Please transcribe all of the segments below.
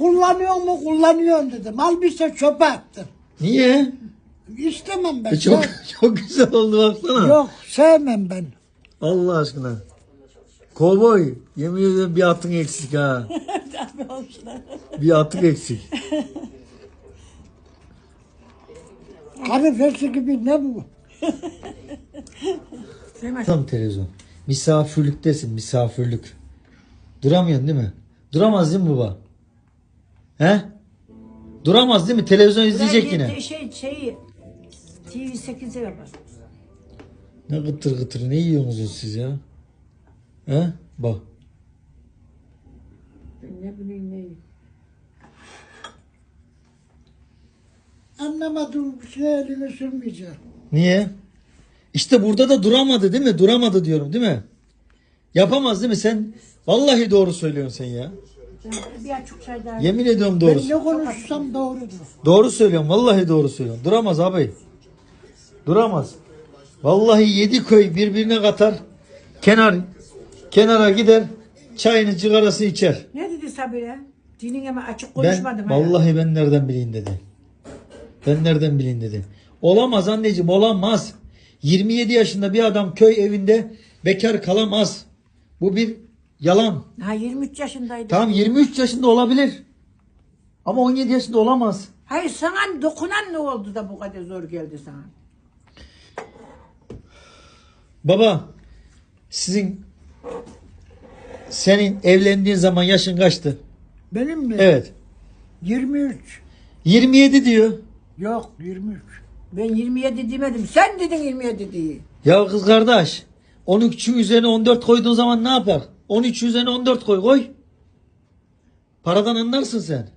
kullanıyor mu kullanıyorsun dedim. Al bir şey çöpe attım. Niye? İstemem ben. E çok çok güzel oldu baksana. Yok sevmem ben. Allah aşkına. Kovboy yemin ediyorum bir atın eksik ha. bir atın eksik. Karı fesi gibi ne bu? Tam televizyon. Misafirliktesin misafirlik. Duramıyorsun değil mi? Duramaz değil mi baba? He? Duramaz değil mi? Televizyon izleyecek yine. Şey, şey, TV 8'e yapar. Ne gıtır gıtır ne yiyorsunuz siz ya? He? Bak. Ben ne bileyim ne. Anlamadığım bir şey elini sürmeyeceğim. Niye? İşte burada da duramadı değil mi? Duramadı diyorum değil mi? Yapamaz değil mi? Sen vallahi doğru söylüyorsun sen ya. Ben bir açık çay daha. Yemin ediyorum Ben doğru. ne konuşsam doğrudur. Doğru söylüyorum. Vallahi doğru söylüyorum. Duramaz abi. Duramaz. Vallahi yedi köy birbirine katar. Kenar kenara gider. Çayını cigarası içer. Ne dedi Sabire? Dinine mi açık Ben konuşmadım. hala. vallahi ben nereden bileyim dedi. Ben nereden bileyim dedi. Olamaz anneciğim olamaz. 27 yaşında bir adam köy evinde bekar kalamaz. Bu bir yalan. Ha 23 yaşındaydı. Tamam 23 yaşında olabilir. Ama 17 yaşında olamaz. Hayır sana dokunan ne oldu da bu kadar zor geldi sana? Baba sizin senin evlendiğin zaman yaşın kaçtı? Benim mi? Evet. 23. 27 diyor. Yok 23. Ben 27 demedim. Sen dedin 27 diye. Ya kız kardeş 13'ün üzerine 14 koyduğun zaman ne yapar? 13 üzerine 14 koy koy. Paradan anlarsın sen.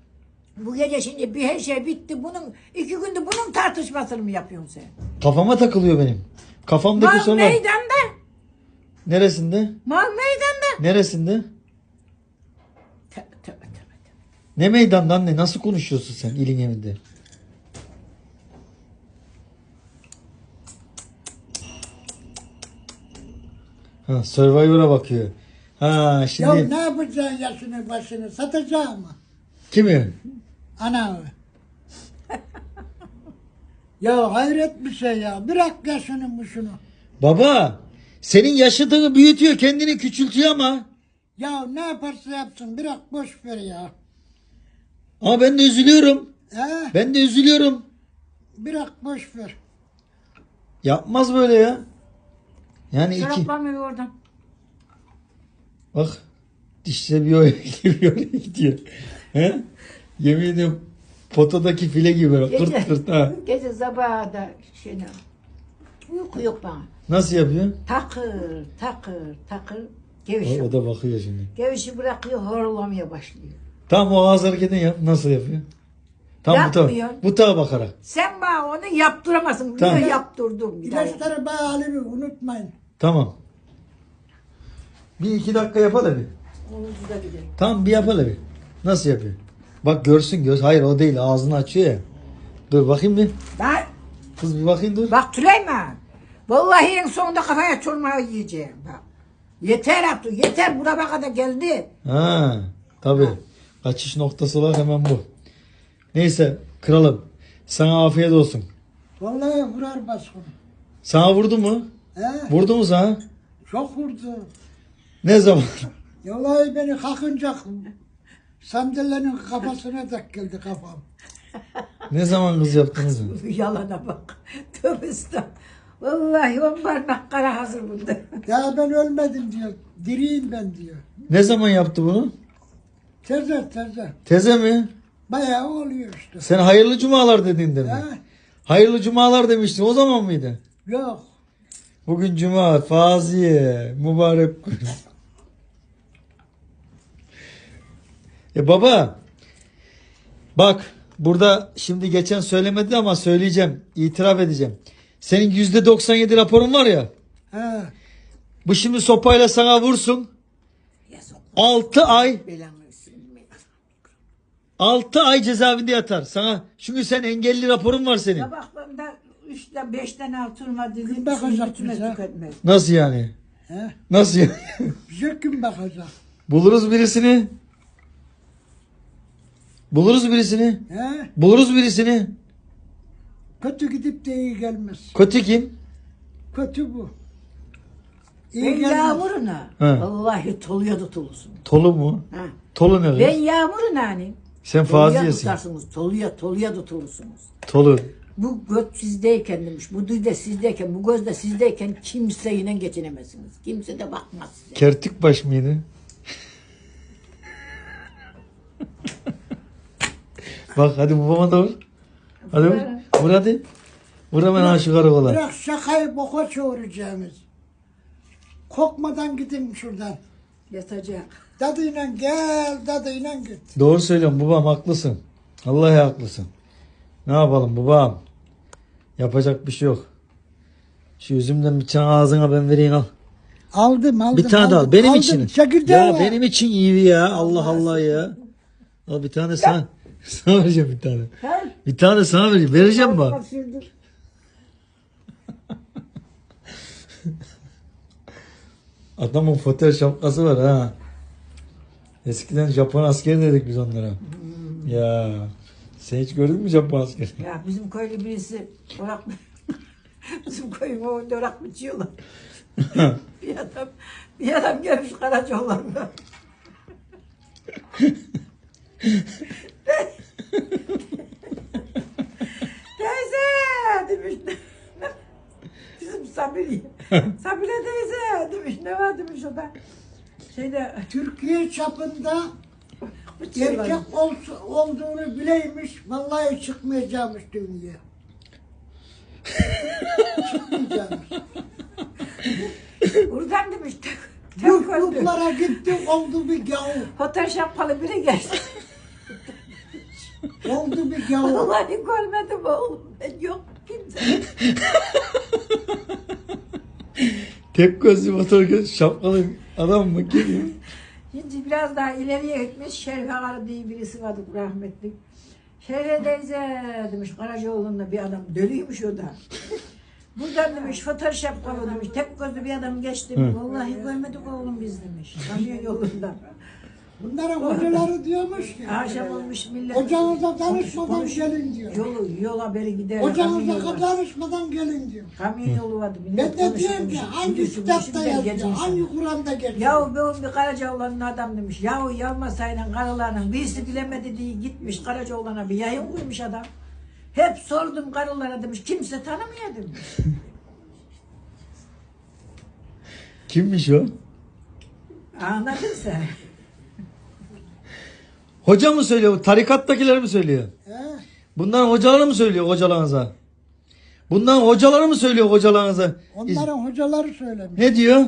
Bu gece şimdi bir her şey bitti. Bunun iki günde bunun tartışmasını mı yapıyorsun sen? Kafama takılıyor benim. Kafamdaki Mal sorular. meydanda. Neresinde? Mal meydanda. Neresinde? Tövbe tövbe tövbe. Ne meydanda anne? Nasıl konuşuyorsun sen ilin evinde? Ha, Survivor'a bakıyor. Ha Ya şimdi ne yapacaksın yaşını başını satacağım mı? kimi? Ana. ya hayret bir şey ya. Bırak yaşını muşunu. Baba senin yaşadığını büyütüyor kendini küçültüyor ama. Ya ne yaparsa yapsın bırak boş ver ya. Ama ben de üzülüyorum. He? Ben de üzülüyorum. Bırak boş ver. Yapmaz böyle ya. Yani iki. Çoraplarımı ver oradan. Bak dişle bir oraya gidiyor bir oraya gidiyor. He? Yemin ediyorum potadaki file gibi böyle kırt Gece, kırt ha. gece sabaha da ne? Uyku yok bana. Nasıl yapıyor? Takır, takır, takır. O, Geviş o da bakıyor şimdi. Gevişi bırakıyor, horlamaya başlıyor. Tam o ağız hareketini yap. Nasıl yapıyor? Tam bu Yapmıyor. bu tarafa bakarak. Sen bana onu yaptıramazsın. Tamam. Tamam. yaptırdım. bir daha. İlaçları alayım unutmayın. Tamam. Bir iki dakika yapalım bir. Tamam bir yapalım bir. Nasıl yapıyor? Bak görsün göz. Hayır o değil. Ağzını açıyor ya. Dur bakayım bir. Bak, Kız bir bakayım dur. bak Süleyman. Vallahi en sonunda kafaya çormayı yiyeceğim. Bak. Yeter artık. Yeter. Buraya kadar geldi. Ha, tabii. Kaçış noktası var hemen bu. Neyse kralım. Sana afiyet olsun. Vallahi vurar baskın. Sana vurdu mu? He? Vurdu mu sana? Çok vurdu. Ne zaman? Vallahi beni kalkınca sandalyenin kafasına takıldı kafam. ne zaman kız yaptınız mı? Yalana bak. Tövbe estağfurullah. Vallahi on parmak kara hazır bunda. Ya ben ölmedim diyor. Diriyim ben diyor. Ne zaman yaptı bunu? Teze teze. Teze mi? Bayağı oluyor işte. Sen hayırlı cumalar dediğinde mi? Ha? Hayırlı cumalar demiştin o zaman mıydı? Yok. Bugün cuma, faziye, mübarek gün. E baba, bak burada şimdi geçen söylemedi ama söyleyeceğim, itiraf edeceğim. Senin yüzde 97 raporun var ya, He. bu şimdi sopayla sana vursun. 6 ay. 6 ay cezaevinde yatar sana. Çünkü sen engelli raporun var senin. Sabahlarında üçten beşten altırma dedi. Kim bakacak bize? Nasıl yani? He. Nasıl yani? Bize kim bakacak? Buluruz birisini. Buluruz birisini. He? Buluruz birisini. Kötü gidip de iyi gelmez. Kötü kim? Kötü bu. İyi Ben gelmez. yağmuruna He. vallahi toluya tutulursun. Tolu mu? Ha. Tolu ne? Ben yağmuruna hani. Sen Toluya faziyesin. tutarsınız. Toluya, toluya tutulursunuz. Tolu. Bu göt sizdeyken demiş, bu dil de sizdeyken, bu göz de sizdeyken kimseyle geçinemezsiniz. Kimse de bakmaz size. Kertik baş mıydı? Bak hadi babama da vur. Hadi vur. Vur hadi. Vur hemen ha şu karakola. Bırak şakayı boka çoğuracağımız. Korkmadan gidin şuradan. Yatacak. Dadıyla gel, dadıyla git. Doğru söylüyorum babam haklısın. Vallahi haklısın. Ne yapalım babam? Yapacak bir şey yok. Şu üzümden bir tane ağzına ben vereyim al. Aldım, aldım. Bir tane de al. aldım, Benim aldım. için. Çekirdeği Ya var. benim için iyi ya. Allah Allah ya. Al bir tane sana. Sana vereceğim bir tane. Ha? Bir tane sana vereceğim. Vereceğim bak. Sürdür. Adamın fotel şapkası var ha. Eskiden Japon askeri dedik biz onlara. Ya. Sen hiç gördün mü Japon askeri? Ya bizim köylü birisi orak bizim köyün o orak biçiyorlar. bir adam bir adam gelmiş Karacaoğlan'da. teyze demiş. Bizim Sabri. Sabri teyze demiş. Ne var demiş o da. Şeyde Türkiye çapında biçiyorlar. erkek olsa, olduğunu bileymiş, vallahi çıkmayacakmış dünyaya. çıkmayacakmış. Buradan demiş. Yukluklara gitti, oldu bir gavur. Fotoğraf şapkalı biri geldi. Oldu bir gavur. Vallahi görmedim oğlum. Ben yok kimse. Tek gözlü motor şapkalı adam mı geliyor? Şimdi biraz daha ileriye gitmiş. Şerife Karı diye birisi vardı rahmetli. Şerife teyze demiş Karacaoğlu'nda bir adam. Dölüymüş o da. Buradan demiş fotoğraf şapkalı demiş. Tek gözlü bir adam geçti. Vallahi görmedik oğlum biz demiş. Kamyon yolunda. Bunların hocaları diyormuş ki, Akşam olmuş millet. Hocanızla danışmadan Konuş- gelin diyor. Yolu, yol haberi gider. hocanızla kamyon yolu var. danışmadan gelin diyor. Kamyon yolu vardı. Ben millet de diyorum ki hangi Gidiyorsun, kitapta yazıyor, hangi. Kur'an'da geçiyor. Yahu ben bir Karacaoğlan'ın adam demiş. Yahu yalmasayla karılarının birisi bilemedi diye gitmiş Karacaoğlan'a bir yayın koymuş adam. Hep sordum karılara demiş. Kimse tanımıyor demiş. Kimmiş o? Anladın sen. Hoca mı söylüyor? Tarikattakiler mi söylüyor? He? Bundan hocaları mı söylüyor hocalarınıza? Bundan hocaları mı söylüyor hocalarınıza? Onların hocaları söylemiş. Ne diyor?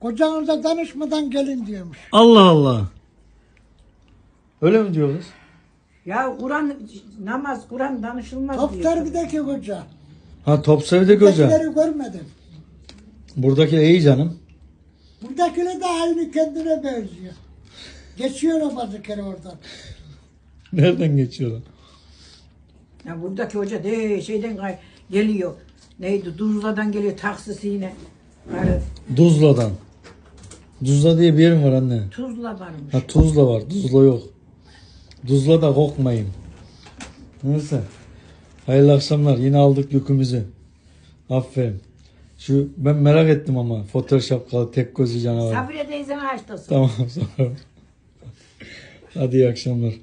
Kocanıza danışmadan gelin diyormuş. Allah Allah. Öyle mi diyoruz? Ya Kur'an namaz Kur'an danışılmaz Top diyor. terbideki hoca. Ha Topsev'deki hoca. Buradakileri görmedim. Buradaki iyi canım. Buradakiler de aynı kendine benziyor. Geçiyor o bazı kere oradan. Nereden geçiyorlar? Ya buradaki hoca de şeyden gay- geliyor. Neydi? Tuzla'dan geliyor taksisiyle. Evet, Tuzla'dan. Tuzla diye bir yerim var anne. Tuzla varmış. Ha Tuzla var. Tuzla yok. Tuzla'da kokmayın. Neyse. Hayırlı akşamlar. Yine aldık yükümüzü. Aferin. Şu ben merak ettim ama fotoğraf şapkalı tek gözlü canavar. Sabriye teyzen açtı. Tamam sonra. Hadi iyi akşamlar.